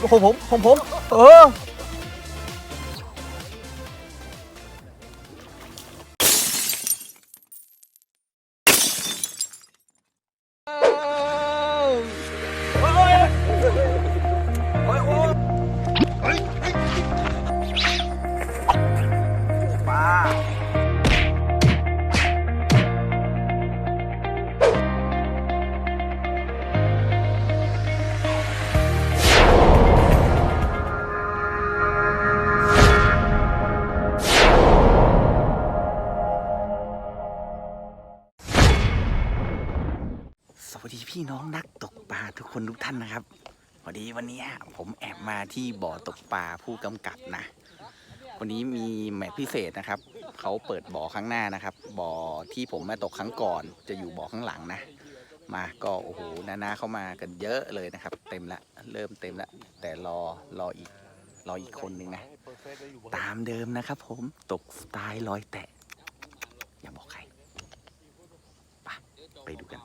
ของผมของผม เออ คนทุกท่านนะครับ พอดีวันนี้ผมแอบมาที่บ่อตกปลาผู้กำกับนะ วันนี้มีแมตพิเศษนะครับ เขาเปิดบ่อข้างหน้านะครับ บ่อที่ผมมาตกครั้งก่อน จะอยู่บ่อข้างหลังนะ มาก็โอ้โหนานาเข้ามากันเยอะเลยนะครับ เต็มละเริ่มเต็มละแต่รอรออีกรออีกคนนึงนะ ตามเดิมนะครับผมตกสไตล์ลอยแตะ อย่าบอกใครไปไปดูกัน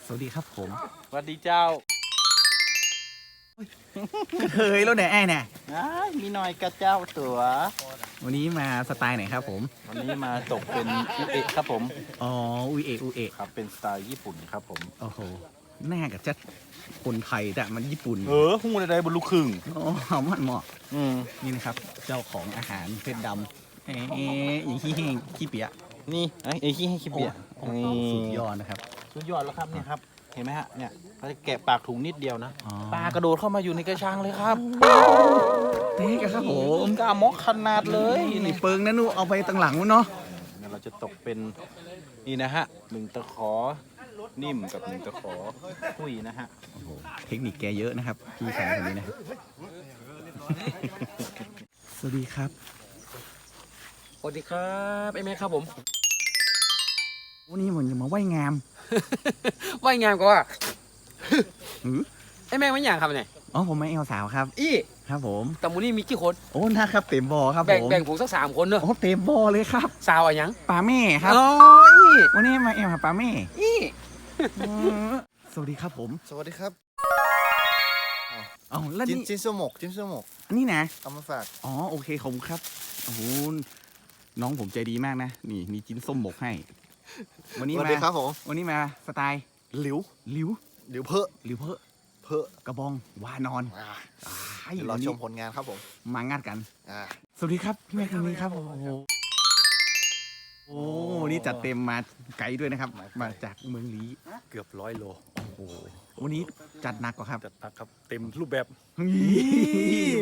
ส วัสดีครับผมสวัสดีเจ้าเคยแล้วเนี่ยไอ้เนี่ยอ้ายมีหน่อยกระเจ้าตัว วันนี้มาสไตล์ไหนครับผม วันนี้มาตกเป็นอุเอะครับผม อ๋ออุยเอะอุยเอะครับ เป็นสไตล์ญี่ปุ่นครับผม โอ้โหหน้ากับจะคนไทยแต่มันญี่ปุ่นเออหูใดๆบนลูกครึ่งโอ้หอมมันเหมาะอืมนี่นะครับ เจ้าของอาหารเพชรดำเอ๊ะอย่างขี้แห้งขี้เปียะนี่ไอ้ไอ้ขี้ให้คิดเบียร์โอ้โหสุดยอดนะครับ สุดยอดแล้วครับเนี่ยครับ เห็นไหมฮะเนี่ยเขาจะแกะปากถุงนิดเดียวนะอ๋อปลากระโดดเข้ามาอยู่ในกระชังเลยครับเต๊กครับผมกล้ามอกขนาดเลยนี่นี่เปิงนะนูเอาไปตั้งหลังนู้นเนาะเนี่ยเราจะตกเป็นนี่นะฮะหนึ่งตะขอนิ่มกับหนึ่งตะขอคุยนะฮะโอ้โหเทคนิคแกเยอะนะครับพี่ชายคนนี้นะสวัสดีครับสวัสดีครับไอ้แม่ครับผม วันนี้ผมจะมาว่ายงาม ว่ายงามก็ว่าหือไอ้แม่ไม่อย่างครับเนี่ยอ๋อผมมาเอลสาวครับ อี้ครับผมแต่มูนี่มีกี่คนโอ้นะครับเต็มบอครับแบ่งผมแบ่งผมสักสามคนเนอะโอ้เต็มบอเลยครับ สาวอะหยังปลาแม่ครับอ๋ออี้วันนี้มาเอลหาปลาแม่อี้อืมสวัสดีครับผม สวัสดีครับอ๋อแล้วจิ้นนี่จิ้นส้มหมกจิ้นส้มหมกอันนี้นะเอามาฝากอ๋อโอเคขอบคุณครับโอ้โหน้องผมใจดีมากนะ นี่มีจิ้นส้มหมกให้ วันนี้สวัสมาดีครับผมวันนี้มาสไตล์หลิวหลิวหลิวเพอะหลิวเพอะเพอะกระบองวานอนอ่าอ้ายเดี๋ยวรอวันชนี้มผลงานครับผมมางานกัน อ่า สวัสดีครับพี่แม่คนนี้ครับโอ้โหโอ้นี่จัดเต็มมาไกลด้วยนะครับ มาจากเมืองลีเกือบร้อยโลโอ้โหวันนี้จัดหนักกว่าครับจัดหนักครับเต็มรูปแบบ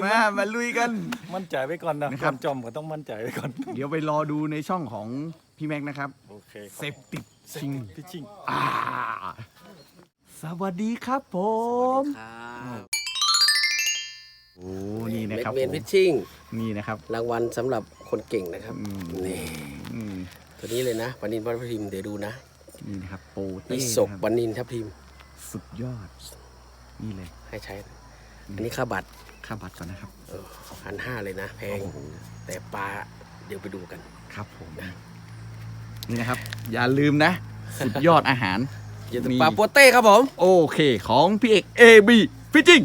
มามาลุยกัน มั่นใจไว้ก่อนนะนะคครับวามจอมก็ต้องมั่นใจไว้ก่อน เดี๋ยวไปรอดูในช่องของ พี่แม็กนะครับโอเคเซฟติดชิงพี่ชิงอ่าสวัสดีครับผม ครับโอ้นี่นะครับเมนผมพิชชิ่งนี่นะครับรางวัลสำหรับคนเก่งนะครับอืมนี่อืมตัวนี้เลยนะวันนินพัทพิมเดี๋ยวดูนะนี่นะครับโปเต้อีศกนะครับวันนินทับทิมสุดยอด นี่เลยให้ใช้นะอันนี้ค่าบัตรค่าบัตรก่อนนะครับ พันห้าเลยนะ แพง โอ้โห แต่ปลาเดี๋ยวไปดูกัน ครับผม นี่นะครับ อย่าลืมนะ สุดยอดอาหาร อย่าลืมมีปลาโปเต้ครับผม โอเค ของพี่เอกเอบีฟิจิง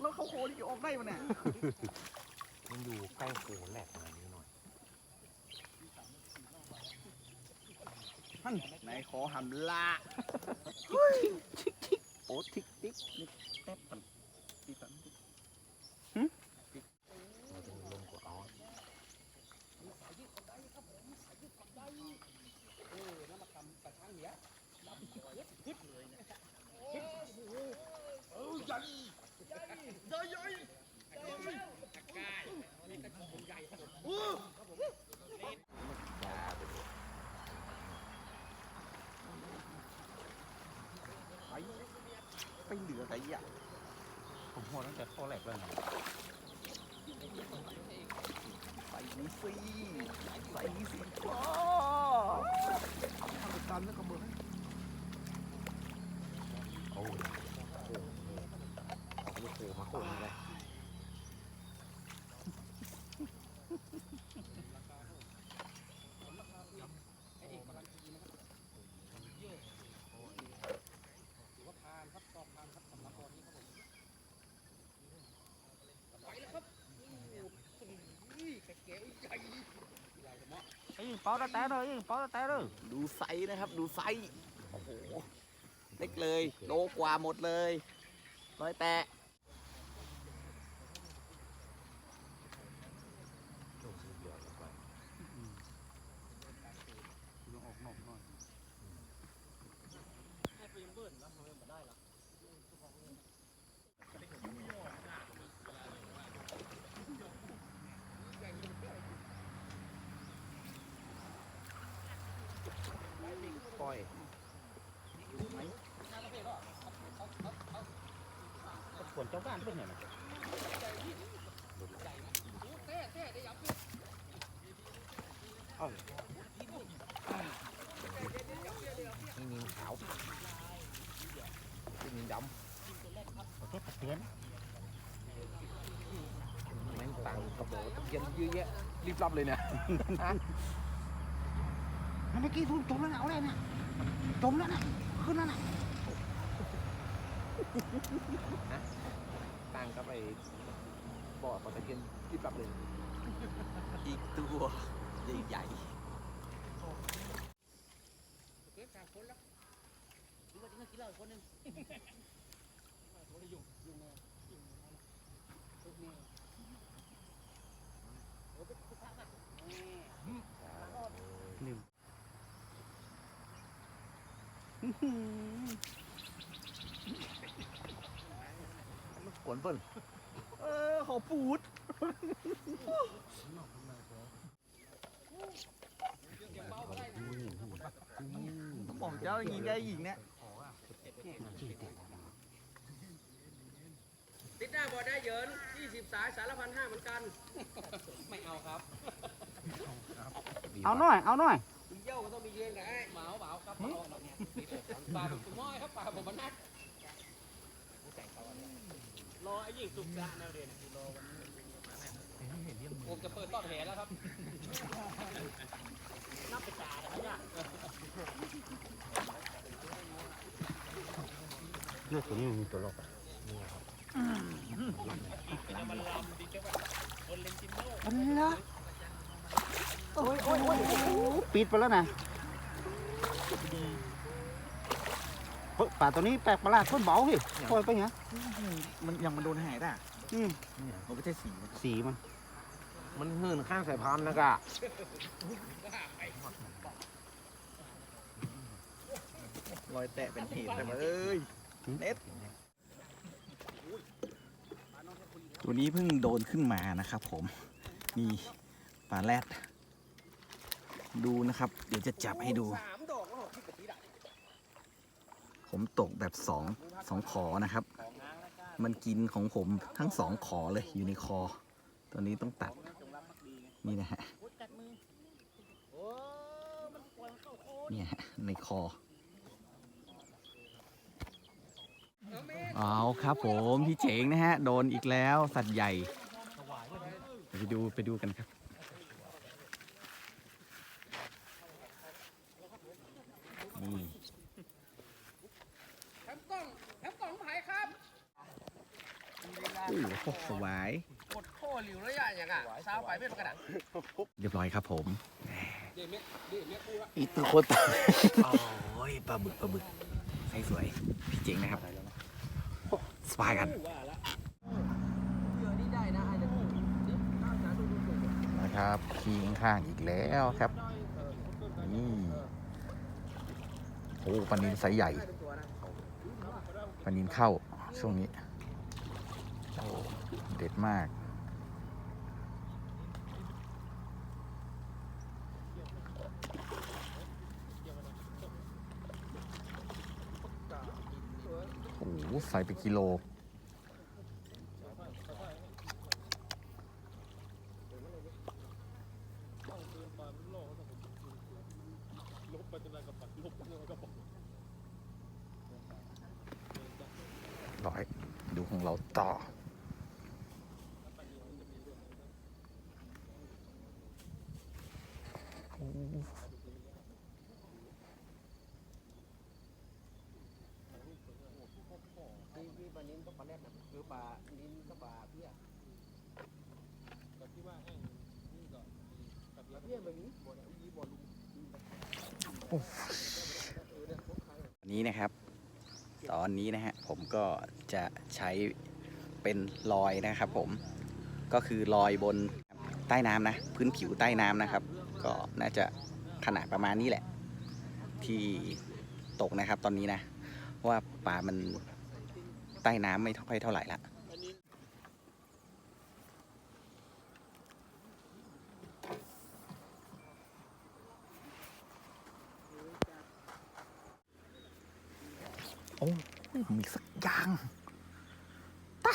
แล้วเขาโคที่ออกได้มันเนี่ยมันอยู่ใกล้โขแหลกอะไรนิดหน่อยไหนขอหำลาโอ้ทิกติ๊กนิกแป๊บ ไปเหลืออะไรอะผมหัวตั้งแต่ข้อแรกแล้วนะใส่นี่สิใส่นี่สิพ่อการเลือกกระเบื้องโอ้โหโอ้โหมาโคตรเลย ยิงเป้าตะแต่เลยยิงเป้าตะแต่เลยดูไซส์นะครับ ดูไซส์โอ้โหเล็กเลย โลกว่าหมดเลยร้อยแตะ ฝนเจ้าบ้านเป็นไงนะนี่นินขาวนี่นินดำโอเคตะเกียนแม่งตังกระโดดเย็นเยอะแยะรีบรับเลยเนี่ยเมื่อกี้ทุนจมแล้วนะเอาเลยเนี่ยจมแล้วนะขึ้นแล้วนะ ตังก็ไปบ่อปลาตะเกียนรีบรับเลยอีกตัวใหญ่ๆขวนเปิ้ลเออ ขอปูดบอกเจ้ายิงได้หญิงเนี่ยติดหน้าบอดได้เหยิน20 สายสารพันห้าเหมือนกัน ไม่เอาครับ เอาหน่อย เอาหน่อยมีเย้าก็ต้องมีเย็นกับไอ้เหมาเหมาครับเอาแบบเนี้ยปลาผมม้อยครับปลาผมมันนัด รอไอ้ยิ่งสุกละแนวเด่นรอวันนี้ผมจะเปิดต้อนแหแล้วครับนับไปจ่าเลยครับเนี่ยเลือดตัวนี้มีตัวลอกอะมันเหรอโอ้ยโอ้ยโอ้ยโอ้โหปิดไปแล้วนะเฮ้ย ป่าตัวนี้แปลกประหลาดโคตรเบาเฮ้ยปล่อยไปไงมันยังมันโดนหายได้อืมมันไม่ใช่สีมันสีมัน มันหื่นข้างสายพานนะกะรอยแตะเป็นเหตุแต่ว่าเอ้ยเน็ตตัวนี้เพิ่งโดนขึ้นมานะครับผม นี่ปลาแรดดูนะครับ เดี๋ยวจะจับให้ดู สามดอกแล้วหกที่กะทิดัก ผมตกแบบสองสองขอนะครับ มันกินของผมทั้งสองขอเลยอยู่ในคอ ตัวนี้ต้องตัด นี่นะฮะเนี่ยในคอ เอาครับผมพี่เจ๋งนะฮะ โดนอีกแล้วสัตว์ใหญ่ไปดูไปดูกันครับนี่ แถมกล้องแถมกล้องไผ่ครับ โอ้โหสวายกดโค้หลิวระยะอย่างอะสาวไปไม่ประกระดังเรียบร้อยครับผมเดี๋ยวเม็ดเดี๋ยวเม็ดกูละอีตัวโคตรโอ้ยปลาบึกปลาบึกใส่สวย พี่เจ๋งนะครับสปายกันว่าละเดี๋ยวนี้ได้นะไอ้เดี๋ยวน่าจะดูดูดูนะครับคีข้างๆอีกแล้วครับนี่โอ้ปลานินไซส์ใหญ่ได้เป็นตัวนะปลานินเข้าช่วงนี้ เด็ดมากโอ้โหใส่ไปกิโลร้อยดูของเราต่อ ที่ปลานิ้นก็ปลาแรดนะคือปลานิ้นก็ปลาเพี้ยปลาเพี้ยแบบ นี้บ่นะครับ ตอนนี้นะฮะผมก็จะใช้เป็นลอยนะครับ ผมก็คือลอยบนใต้น้ำนะ พื้นผิวใต้น้ำนะครับ ก็น่าจะขนาดประมาณนี้แหละ ที่ตกนะครับตอนนี้นะเพราะว่าปลามันใต้น้ำไม่ค่อยเท่าไหร่ละ โอ้ยมีสักอย่างตา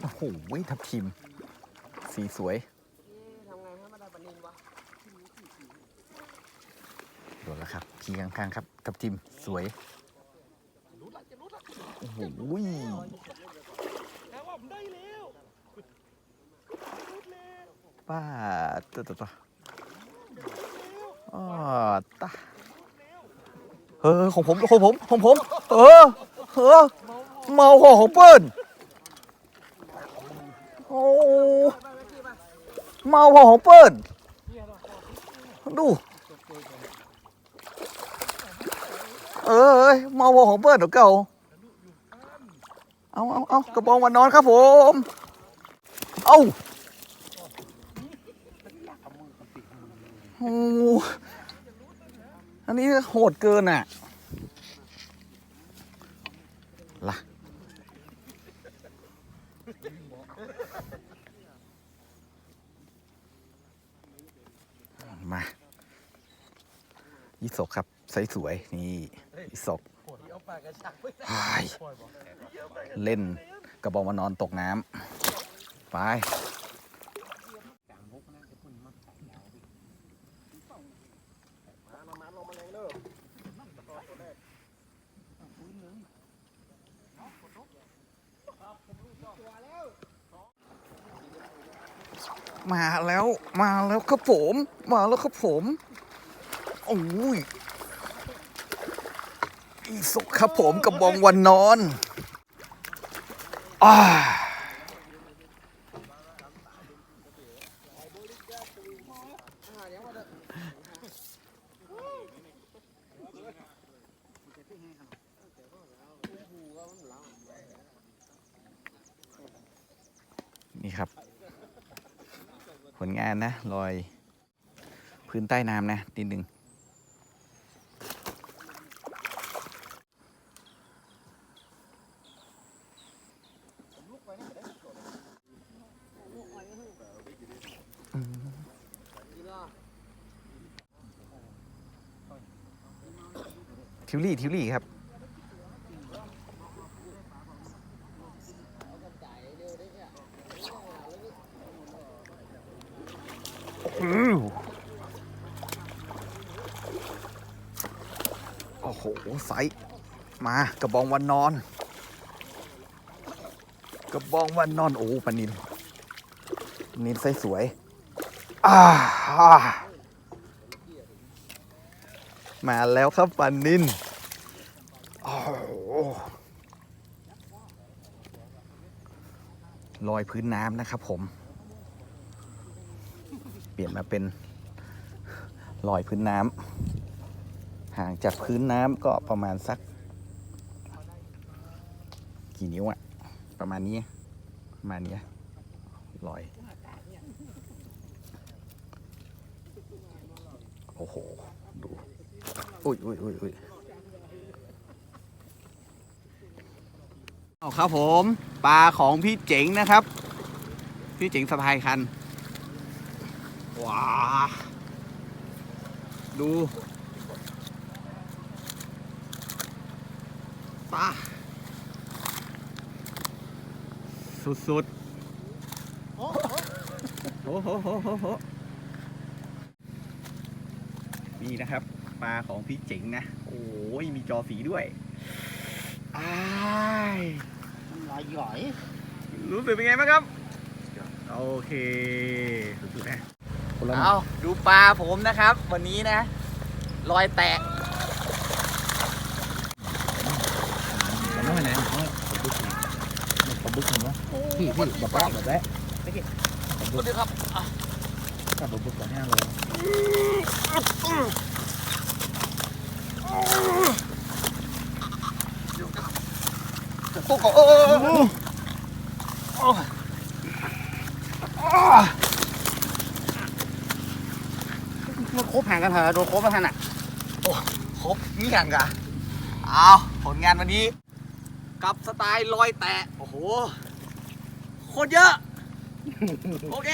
โอ้โหทับทิม สีสวยทำไงให้มันได้ปลานิ้นวะโดนแล้วครับขี่ข้างๆครับ ทับทิม สวยโอ้โห แล้วว่าผมได้แล้ว ป้าตัวตัวตัวอ๋อตาเออของผมของผมของผม เออเออเมาขอของเปิ้ลโอ้เมาขอของเปิ้ลดู เออเอ้ยเมาขอของเปิ้ลเดี๋ยวเก่าเอาเอาเอากระบองวันนอนครับผม เอา โอ้อันนี้โหดเกินอะล่ะมายี่สกครับใสสวยนี่ยี่สกเอาปลากระชักไปไอ้เล่นกระบอกมานอนตกน้ำไป มามาลงมาแรงเด้อ มาแล้วมาแล้วครับผม มาแล้วครับผมโอ้ยอีสกครับผมกับบองวันนอนอ่า ผลงานนะลอยพื้นใต้น้ำนะนิดนึงทิวลี่ทิวลี่ครับ อือโอ้โหไซส์มากระบองวันนอน กระบองวันนอนโอ้ปนินนินไซส์สวยอ่าอามาแล้วครับปนินโอ้โหลอยพื้นน้ำนะครับผม เปลี่ยนมาเป็นลอยพื้นน้ำ ห่างจากพื้นน้ำก็ประมาณสัก กี่นิ้วอะประมาณนี้ประมาณนี้ลอย โอ้โห ดูอุ้ยอุ้ยอุ้ยอุ้ยเอาครับผมปลาของพี่เจ๋งนะครับ พี่เจ๋งสะพายคันว้าดู ปลาสุดๆโอ้โหโหโหโหโหนี่นะครับ ปลาของพี่เจ๋งนะ โอ้ยมีจอสีด้วยอ้ายลายหย่อย รู้สึกเป็นไงบ้างครับ โอเค สุดๆนะเอาดูปลาผมนะครับ วันนี้นะ รอยแตก มันไม่ไหนผมบึกผมว่า พี่พี่แบบว่าแบบนี้ผมบึกครับกับผมบึกก่อนห้าโลโอ้โหโอ้โหโอ้โหโอ้โหมันครบห่างกันเหรอโดนครบมาทันอะครบนี่ยังกะเอาผลงานวันนี้ กับสไตล์ลอยแตะ โอ้โหโคตรเยอะ โอเค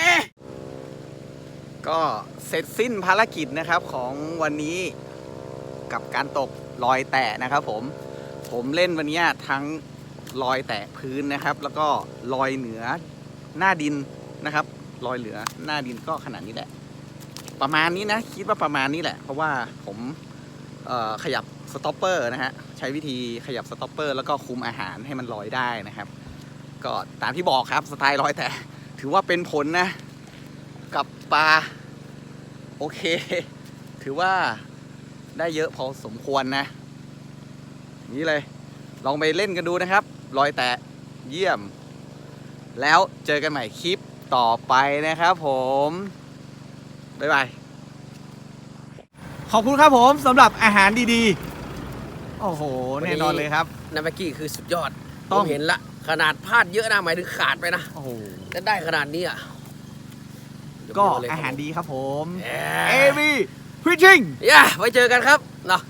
ก็เสร็จสิ้นภารกิจนะครับของวันนี้กับการตกลอยแตะนะครับผม ผมเล่นวันนี้ทั้งลอยแตะพื้นนะครับ แล้วก็ลอยเหนือหน้าดินนะครับลอยเหนือหน้าดินก็ขนาดนี้แหละ ประมาณนี้นะ คิดว่าประมาณนี้แหละ เพราะว่าผมขยับสต็อปเปอร์นะฮะ ใช้วิธีขยับสต็อปเปอร์แล้วก็คุมอาหารให้มันลอยได้นะครับ ก็ตามที่บอกครับสไตล์ลอยแต่ ถือว่าเป็นผลนะ กับปลาโอเค ถือว่าได้เยอะพอสมควรนะ นี่เลย ลองไปเล่นกันดูนะครับรอยแตะเยี่ยม แล้วเจอกันใหม่คลิปต่อไปนะครับผม บ๊ายบาย ขอบคุณครับผมสำหรับอาหารดีๆ โอ้โห แน่นอนเลยครับ นาเมื่อกี้คือสุดยอด ต้ผอง มเห็นละ ขนาดพลาดเยอะนะหมายถึงขาดไปนะโอ้โหแต่ได้ขนาดนี้อะก็ยมืเลยอาหารดีครับผมเอเออวีฟิชชิ่งย่าไว้เจอกันครับเนาะ